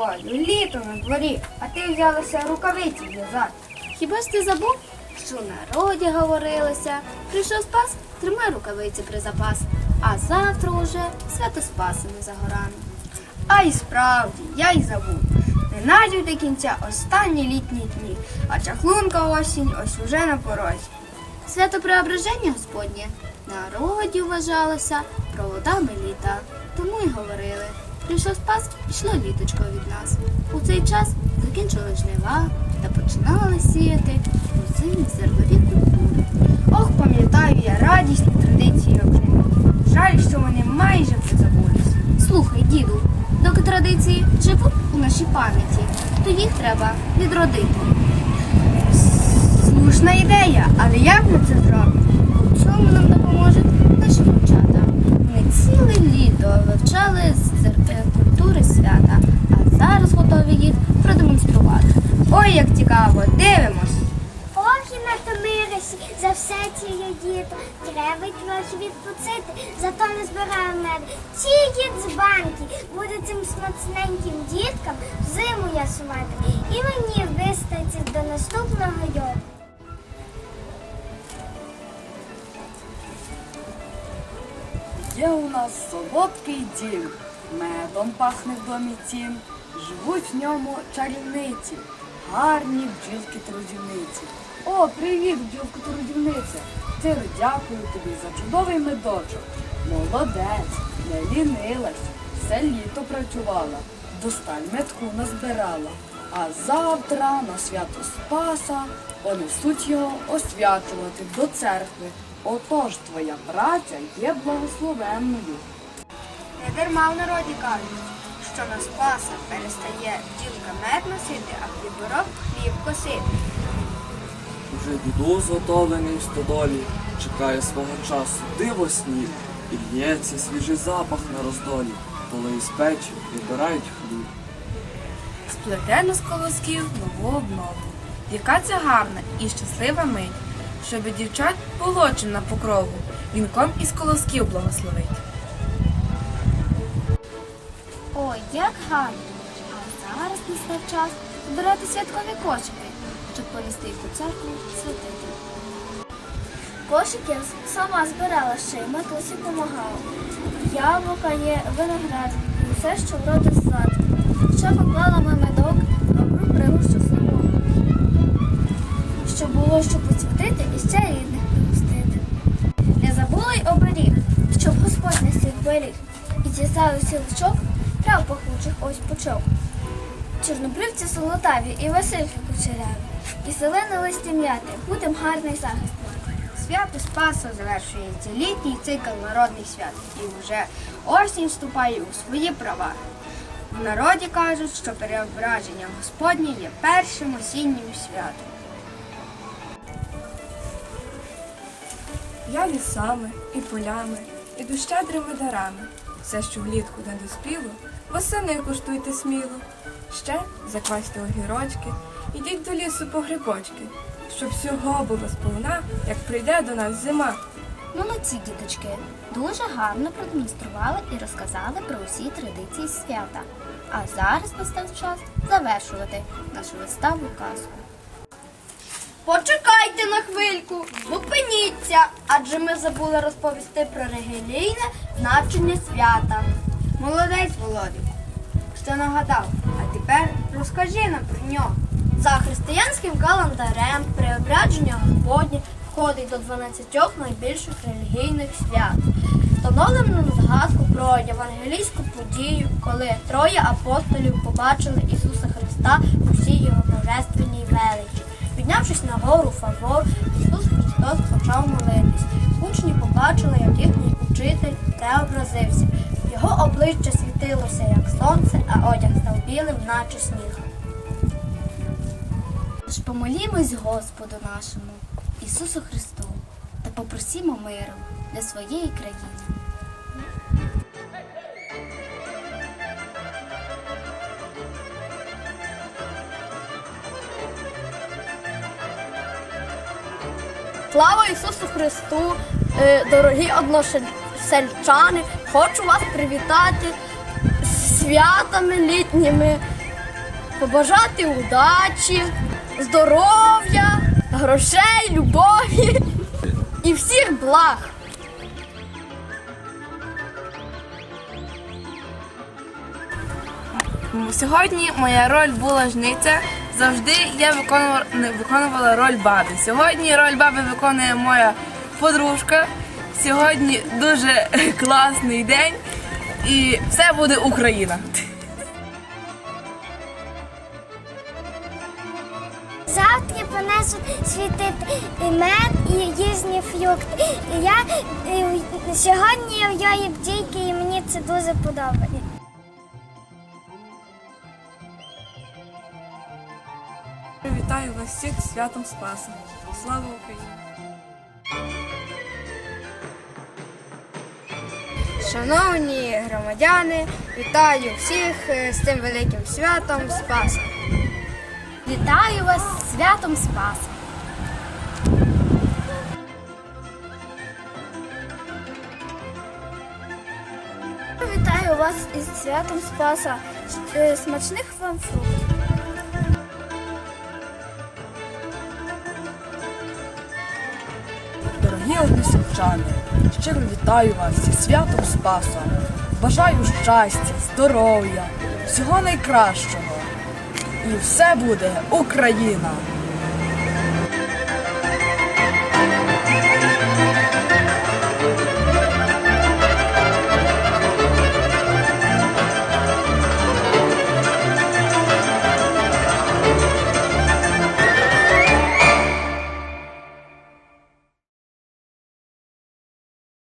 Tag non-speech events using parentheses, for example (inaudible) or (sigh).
тобою, літо на дворі, а ти взялася рукавиці в'язати. Хіба ж ти забув, що в народі говорилося? Прийшов спас, тримай рукавиці при запас, а завтра уже свято Спасини за горами. А й справді, я й забув. Не надів до кінця останні літні дні, а чаклунка осінь ось уже на порозі. Свято Преображення Господнє народі вважалося проводами літа. Тому й говорили. Прийшов спас, пішло літочко від нас. У цей час закінчили жнива та починали сіяти озимі зернові культури. Ох, пам'ятаю я радісні традиції окремо. Жаль, що вони майже позабулись. Слухай, діду, доки традиції живуть у нашій пам'яті, то їх треба відродити. Слушна ідея, але як ми це зробимо? У цьому нам. Вони ціле літо вивчали культури свята, а зараз готові їх продемонструвати. Ой, як цікаво, дивимось. Ох і натомилися за все ціле діто. Треба трохи відпочити, зато не збираю мед. Тільки дзбанки буде цим смачненьким діткам зиму ясувати. І мені вистачить до наступного року. Є у нас солодкий дім, медом пахне в домі тім, живуть в ньому чарівниці, гарні бджілки трудівниці. О, привіт, бджілко трудівниця! Щиро дякую тобі за чудовий медочок. Молодець, не лінилась, все літо працювала, до сталь метку назбирала. А завтра на свято Спаса понесуть його освячувати до церкви. Отож твоя праця є благословенною. Не дарма в народі кажуть, що на спаса перестає ділка мед носити, а хлібороб хліб косити. Уже дідусь готовлений в стодолі, чекає свого часу диво сніг, і лється свіжий запах на роздолі, коли із печі вибирають хліб. Сплетено з колосків нову обнову. Яка це гарна і щаслива мить, щоб дівчат було чим на покрову, вінком із колосків благословить. Ой, як гарно! А зараз настав час збирати святкові кошики, щоб у церкву святити. Кошики сама збирала ще й матусі допомагала. Яблука є, виноград, і все, що вроде сад. Ще поклала ми було що посвятити і ще рідних пригостити. Не забула й оберіг, щоб Господь не всіх беріг. І тісали сілочок, трав пахучих ось почок. Чорнобривці солотаві і Васильки кучеряві. І селени листі м'яти, будем гарний захист. Свято Спаса завершується літній цикл народних свят. І вже осінь вступає у свої права. В народі кажуть, що переображення Господнє є першим осіннім святом. Я лісами і полями, іду щедрими дарами. Все, що влітку не доспіло, восени коштуйте сміло. Ще заквасьте огірочки, ідіть до лісу по грибочки, щоб всього було сповна, як прийде до нас зима. Молодці, діточки, дуже гарно продемонстрували і розказали про усі традиції свята. А зараз настав час завершувати нашу виставу казку. Почекайте на хвильку, зупиніться, адже ми забули розповісти про релігійне значення свята. Молодець, Володимир, що нагадав. А тепер розкажи нам про нього. За християнським календарем преображення Господнє входить до 12 найбільших релігійних свят. Встановлено згадку про євангелійську подію, коли троє апостолів побачили Ісуса Христа у всій його божественній величі. Піднявшись на гору Фавор, Ісус Христос почав молитись. Учні побачили, як їхній учитель преобразився. Його обличчя світилося, як сонце, а одяг став білим, наче сніг. Тож помолімось Господу нашому, Ісусу Христу, та попросімо миру для своєї країни. Слава Ісусу Христу, Е, дорогі односельчани! Хочу вас привітати з святами літніми. побажати удачі, здоров'я, грошей, любові і всіх благ. Сьогодні моя роль була жниця. Завжди я виконувала, виконувала роль баби. Сьогодні роль баби виконує моя подружка. Сьогодні дуже (laughs) класний день і все буде Україна. Завтра понесуть світити мед, і різні фрукти. Я сьогодні я в йої бдійки, і мені це дуже подобається. Вітаю вас всіх з святом Спаса. Слава Україні! Шановні громадяни, вітаю всіх е, з цим великим святом Спаса. Вітаю вас з святом Спаса! Вітаю вас із святом Спаса. Е, Смачних вам фруктів. Односельчани, щиро вітаю вас зі святом Спаса. Бажаю щастя, здоров'я, всього найкращого. І все буде Україна!